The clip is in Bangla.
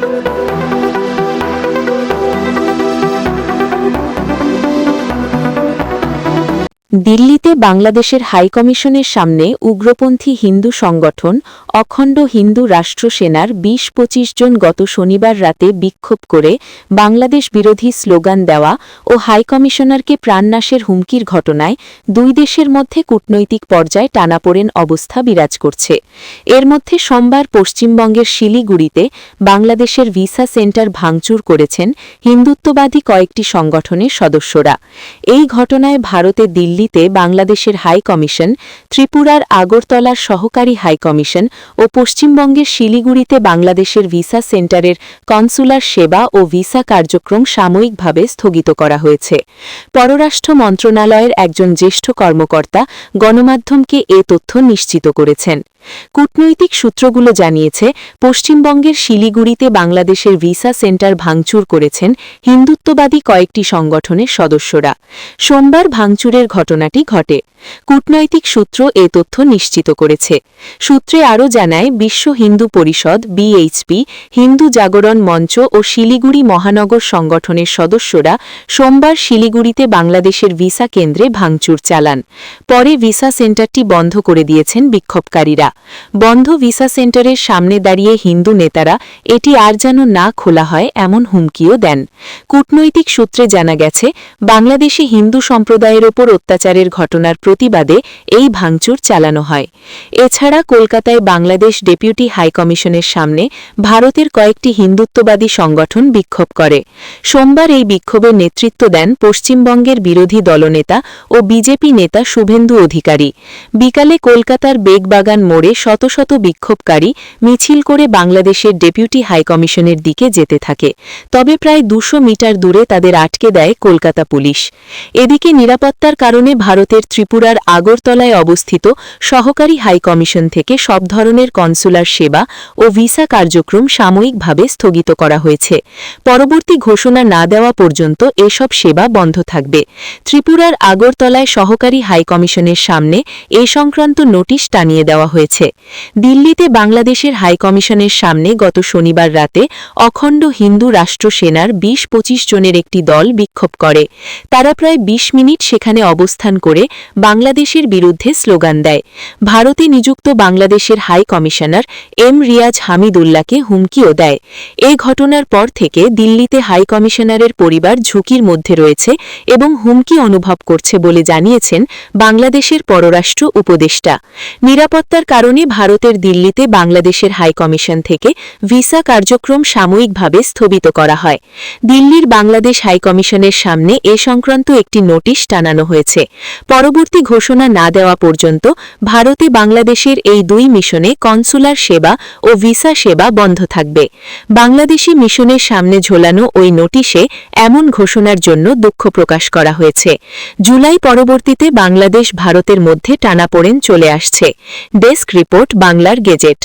Thank you. দিল্লিতে বাংলাদেশের হাইকমিশনের সামনে উগ্রপন্থী হিন্দু সংগঠন অখণ্ড হিন্দু রাষ্ট্র সেনার বিশ পঁচিশ জন গত শনিবার রাতে বিক্ষোভ করে বাংলাদেশ বিরোধী স্লোগান দেওয়া ও হাইকমিশনারকে প্রাণনাশের হুমকির ঘটনায় দুই দেশের মধ্যে কূটনৈতিক পর্যায়ে টানাপোড়েন অবস্থা বিরাজ করছে। এর মধ্যে সোমবার পশ্চিমবঙ্গের শিলিগুড়িতে বাংলাদেশের ভিসা সেন্টার ভাঙচুর করেছেন হিন্দুত্ববাদী কয়েকটি সংগঠনের সদস্যরা। এই ঘটনায় ভারতে দিল্লিতে বাংলাদেশের হাই কমিশন, ত্রিপুরার আগরতলার সহকারী হাই কমিশন ও পশ্চিমবঙ্গের শিলিগুড়িতে বাংলাদেশের ভিসা সেন্টারের কনসুলার সেবা ও ভিসা কার্যক্রম সাময়িকভাবে স্থগিত করা হয়েছে। পররাষ্ট্র মন্ত্রণালয়ের একজন জ্যেষ্ঠ কর্মকর্তা গণমাধ্যমকে এ তথ্য নিশ্চিত করেছেন। কূটনৈতিক সূত্রগুলো জানিয়েছে, পশ্চিমবঙ্গের শিলিগুড়িতে বাংলাদেশের ভিসা সেন্টার ভাঙচুর করেছেন হিন্দুত্ববাদী কয়েকটি সংগঠনের সদস্যরা। সোমবার ভাঙচুরের ঘটনাটি ঘটে। কূটনৈতিক সূত্র এ তথ্য নিশ্চিত করেছে। সূত্রে আরও জানায়, বিশ্ব হিন্দু পরিষদ বিএইচপি হিন্দু জাগরণ মঞ্চ ও শিলিগুড়ি মহানগর সংগঠনের সদস্যরা সোমবার শিলিগুড়িতে বাংলাদেশের ভিসা কেন্দ্রে ভাঙচুর চালান। পরে ভিসা সেন্টারটি বন্ধ করে দিয়েছেন বিক্ষোভকারীরা। বন্ধ ভিসা সেন্টারের সামনে দাঁড়িয়ে হিন্দু নেতারা, এটি আর যেন না খোলা হয় এমন হুমকিও দেন। কূটনৈতিক সূত্রে জানা গেছে, বাংলাদেশে হিন্দু সম্প্রদায়ের ওপর অত্যাচারের ঘটনার প্রতিবাদে এই ভাঙচুর চালানো হয়। এছাড়া কলকাতায় বাংলাদেশ ডেপুটি হাইকমিশনের সামনে ভারতের কয়েকটি হিন্দুত্ববাদী সংগঠন বিক্ষোভ করে। সোমবার এই বিক্ষোভের নেতৃত্ব দেন পশ্চিমবঙ্গের বিরোধী দলনেতা ও বিজেপি নেতা শুভেন্দু অধিকারী। বিকালে কলকাতার বেগবাগান মোড়ে শত শত বিক্ষোভকারী মিছিল করে বাংলাদেশের ডেপুটি হাইকমিশনের দিকে যেতে থাকে। তবে প্রায় দুশো মিটার দূরে তাদের আটকে দেয় কলকাতা পুলিশ। এদিকে নিরাপত্তার কারণে ভারতের ত্রিপুরার আগরতলায় অবস্থিত সহকারী হাইকমিশন থেকে সব ধরনের কনসুলার সেবা ও ভিসা কার্যক্রম সাময়িকভাবে স্থগিত করা হয়েছে। পরবর্তী ঘোষণা না দেওয়া পর্যন্ত এসব সেবা বন্ধ থাকবে। ত্রিপুরার আগরতলায় সহকারী হাইকমিশনের সামনে এ সংক্রান্ত নোটিশ টানিয়ে দেওয়া হয়েছে। দিল্লিতে বাংলাদেশের হাইকমিশনের সামনে গত শনিবার রাতে অখণ্ড হিন্দু রাষ্ট্র সেনার বিশ পঁচিশ জনের একটি দল বিক্ষোভ করে। তারা প্রায় ২০ মিনিট সেখানে অবস্থান করে বাংলাদেশের বিরুদ্ধে স্লোগান দেয়। ভারতে নিযুক্ত বাংলাদেশের হাই কমিশনার এম রিয়াজ হামিদুল্লাহকে হুমকিও দেয়। এ ঘটনার পর থেকে দিল্লিতে হাই কমিশনারের পরিবার ঝুঁকির মধ্যে রয়েছে এবং হুমকি অনুভব করছে বলে জানিয়েছেন বাংলাদেশের পররাষ্ট্র উপদেষ্টা। নিরাপত্তার কারণে ভারতের দিল্লিতে বাংলাদেশের হাই কমিশন থেকে ভিসা কার্যক্রম সাময়িকভাবে স্থগিত করা হয়। দিল্লির বাংলাদেশ হাই কমিশনের সামনে এ সংক্রান্ত একটি নোটিশ টানানো হয়েছে। পরবর্তী ঘোষণা না দেওয়া পর্যন্ত ভারতে বাংলাদেশের এই দুই মিশনে কনসুলার সেবা ও ভিসা সেবা বন্ধ থাকবে। বাংলাদেশি মিশনের সামনে ঝোলানো ওই নোটিশে এমন ঘোষণার জন্য দুঃখ প্রকাশ করা হয়েছে। জুলাই পরবর্তীতে বাংলাদেশ ভারতের মধ্যে টানাপোড়েন চলে আসছে। ডেস্ক রিপোর্ট বাংলার গেজেট